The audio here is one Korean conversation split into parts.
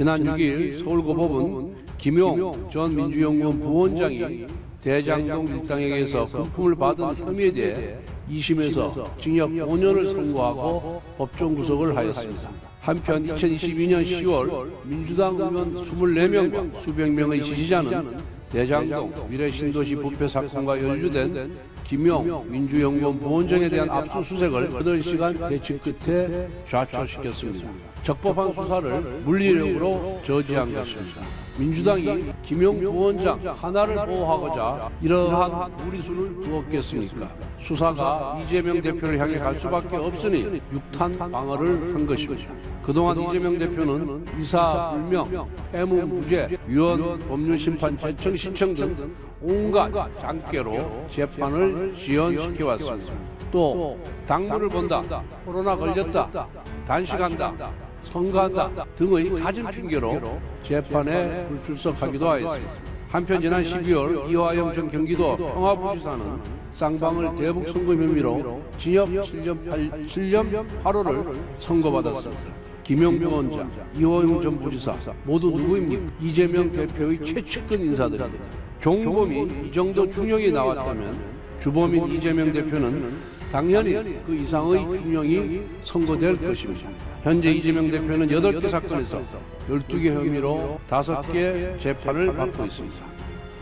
지난 6일 서울고법은 김용 전 민주연구원 부원장이 대장동 일당에게서 금품을 받은 혐의에 대해 2심에서 징역 5년을 선고하고 법정 구속을 하였습니다. 한편 2022년 10월 민주당 의원 24명과 수백 명의 지지자는 대장동 미래신도시 부패 사건과 연루된 김용 민주연구원 부원장에 대한 압수수색을 8시간 대치 끝에 좌초시켰습니다. 적법한 수사를 물리력으로 저지한 것입니다. 민주당이 김용 부원장 하나를 보호하고자 이러한 무리수를 두었겠습니까? 수사가 이재명 대표를 향해 갈 수밖에 없으니 육탄 방어를 한 것입니다. 그동안 이재명 대표는 이사 불명, 해무 무죄, 위원 법률심판 제청 신청 등 온갖 장깨로 재판을 지연시켜 왔습니다. 또 당무를 본다, 코로나 걸렸다, 단식한다, 선거한다 등의 가진 핑계로 재판에 불출석하기도 하였습니다. 한편 지난 12월 이화영 전 경기도 평화부지사는 쌍방울 대북 선거 혐의로 징역 7년, 8, 7년 8호를 선고받았습니다. 김영 부원장, 이화영 전 부지사 모두 누구입니까? 이재명 대표의 최측근 인사들입니다. 종범이 이 정도 중형이 나왔다면 주범인 이재명 대표는 당연히 그 이상의 중형이 선고될 것입니다. 현재 이재명 대표는 8개 사건에서 12개 혐의로 5개 재판을 받고 있습니다.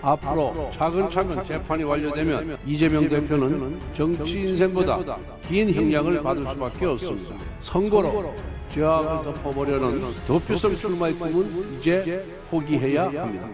앞으로 차근차근 재판이 완료되면 이재명 대표는 정치 인생보다 긴 형량을 받을 수밖에 없습니다. 선거로 죄악을 덮어보려는 도피성 출마의 꿈은 이제 포기해야 합니다.